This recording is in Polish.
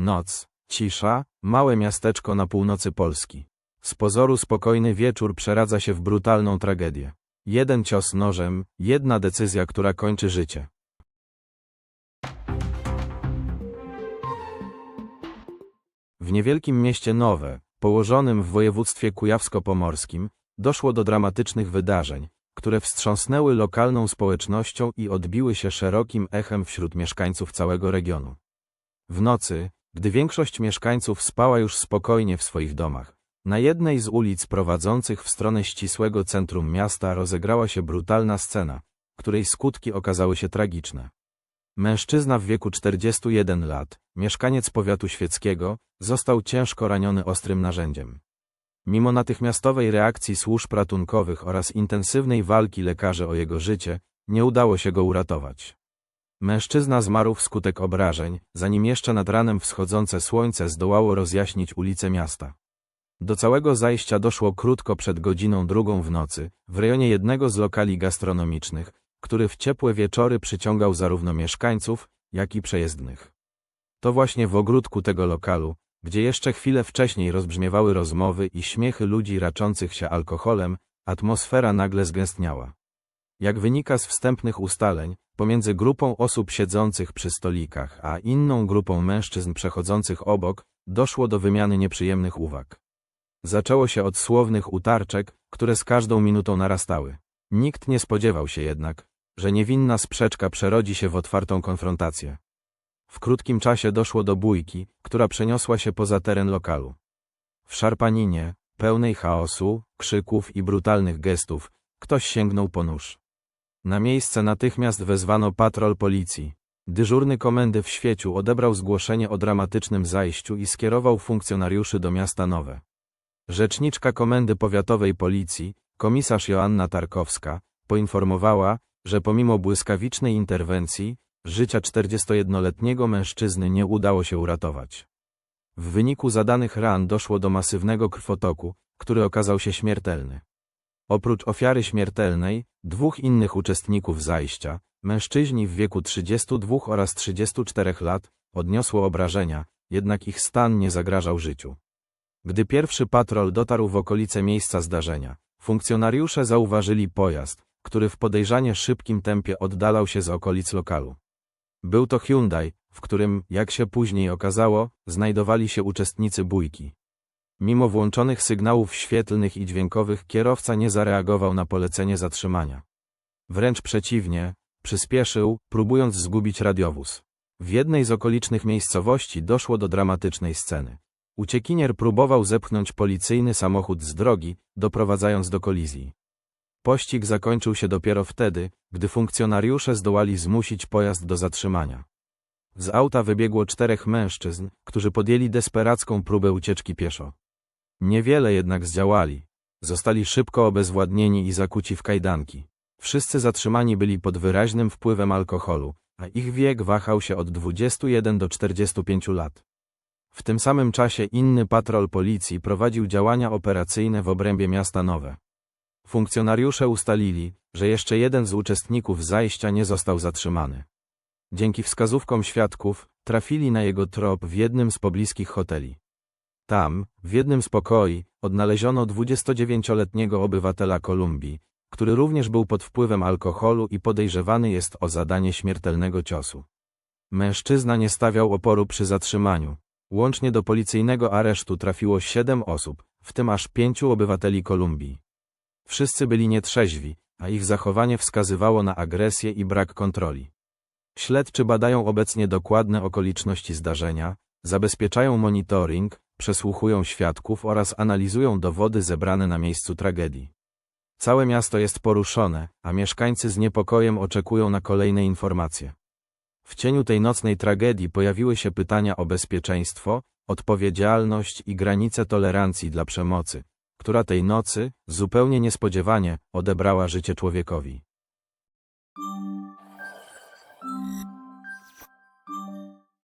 Noc, cisza, małe miasteczko na północy Polski. Z pozoru spokojny wieczór przeradza się w brutalną tragedię. Jeden cios nożem, jedna decyzja, która kończy życie. W niewielkim mieście Nowe, położonym w województwie kujawsko-pomorskim, doszło do dramatycznych wydarzeń, które wstrząsnęły lokalną społecznością i odbiły się szerokim echem wśród mieszkańców całego regionu. W nocy, gdy większość mieszkańców spała już spokojnie w swoich domach, na jednej z ulic prowadzących w stronę ścisłego centrum miasta rozegrała się brutalna scena, której skutki okazały się tragiczne. Mężczyzna w wieku 41 lat, mieszkaniec powiatu świeckiego, został ciężko raniony ostrym narzędziem. Mimo natychmiastowej reakcji służb ratunkowych oraz intensywnej walki lekarzy o jego życie, nie udało się go uratować. Mężczyzna zmarł wskutek obrażeń, zanim jeszcze nad ranem wschodzące słońce zdołało rozjaśnić ulice miasta. Do całego zajścia doszło krótko przed godziną drugą w nocy, w rejonie jednego z lokali gastronomicznych, który w ciepłe wieczory przyciągał zarówno mieszkańców, jak i przejezdnych. To właśnie w ogródku tego lokalu, gdzie jeszcze chwilę wcześniej rozbrzmiewały rozmowy i śmiechy ludzi raczących się alkoholem, atmosfera nagle zgęstniała. Jak wynika z wstępnych ustaleń, pomiędzy grupą osób siedzących przy stolikach a inną grupą mężczyzn przechodzących obok, doszło do wymiany nieprzyjemnych uwag. Zaczęło się od słownych utarczek, które z każdą minutą narastały. Nikt nie spodziewał się jednak, że niewinna sprzeczka przerodzi się w otwartą konfrontację. W krótkim czasie doszło do bójki, która przeniosła się poza teren lokalu. W szarpaninie, pełnej chaosu, krzyków i brutalnych gestów, ktoś sięgnął po nóż. Na miejsce natychmiast wezwano patrol policji. Dyżurny komendy w świeciu odebrał zgłoszenie o dramatycznym zajściu i skierował funkcjonariuszy do miasta Nowe. Rzeczniczka Komendy Powiatowej Policji, komisarz Joanna Tarkowska, poinformowała, że pomimo błyskawicznej interwencji, życia 41-letniego mężczyzny nie udało się uratować. W wyniku zadanych ran doszło do masywnego krwotoku, który okazał się śmiertelny. Oprócz ofiary śmiertelnej, dwóch innych uczestników zajścia, mężczyźni w wieku 32 oraz 34 lat, odniosło obrażenia, jednak ich stan nie zagrażał życiu. Gdy pierwszy patrol dotarł w okolice miejsca zdarzenia, funkcjonariusze zauważyli pojazd, który w podejrzanie szybkim tempie oddalał się z okolic lokalu. Był to Hyundai, w którym, jak się później okazało, znajdowali się uczestnicy bójki. Mimo włączonych sygnałów świetlnych i dźwiękowych kierowca nie zareagował na polecenie zatrzymania. Wręcz przeciwnie, przyspieszył, próbując zgubić radiowóz. W jednej z okolicznych miejscowości doszło do dramatycznej sceny. Uciekinier próbował zepchnąć policyjny samochód z drogi, doprowadzając do kolizji. Pościg zakończył się dopiero wtedy, gdy funkcjonariusze zdołali zmusić pojazd do zatrzymania. Z auta wybiegło czterech mężczyzn, którzy podjęli desperacką próbę ucieczki pieszo. Niewiele jednak zdziałali. Zostali szybko obezwładnieni i zakuci w kajdanki. Wszyscy zatrzymani byli pod wyraźnym wpływem alkoholu, a ich wiek wahał się od 21 do 45 lat. W tym samym czasie inny patrol policji prowadził działania operacyjne w obrębie miasta Nowe. Funkcjonariusze ustalili, że jeszcze jeden z uczestników zajścia nie został zatrzymany. Dzięki wskazówkom świadków, trafili na jego trop w jednym z pobliskich hoteli. Tam, w jednym z pokoi, odnaleziono 29-letniego obywatela Kolumbii, który również był pod wpływem alkoholu i podejrzewany jest o zadanie śmiertelnego ciosu. Mężczyzna nie stawiał oporu przy zatrzymaniu. Łącznie do policyjnego aresztu trafiło siedem osób, w tym aż pięciu obywateli Kolumbii. Wszyscy byli nietrzeźwi, a ich zachowanie wskazywało na agresję i brak kontroli. Śledczy badają obecnie dokładne okoliczności zdarzenia, zabezpieczają monitoring, przesłuchują świadków oraz analizują dowody zebrane na miejscu tragedii. Całe miasto jest poruszone, a mieszkańcy z niepokojem oczekują na kolejne informacje. W cieniu tej nocnej tragedii pojawiły się pytania o bezpieczeństwo, odpowiedzialność i granice tolerancji dla przemocy, która tej nocy, zupełnie niespodziewanie, odebrała życie człowiekowi.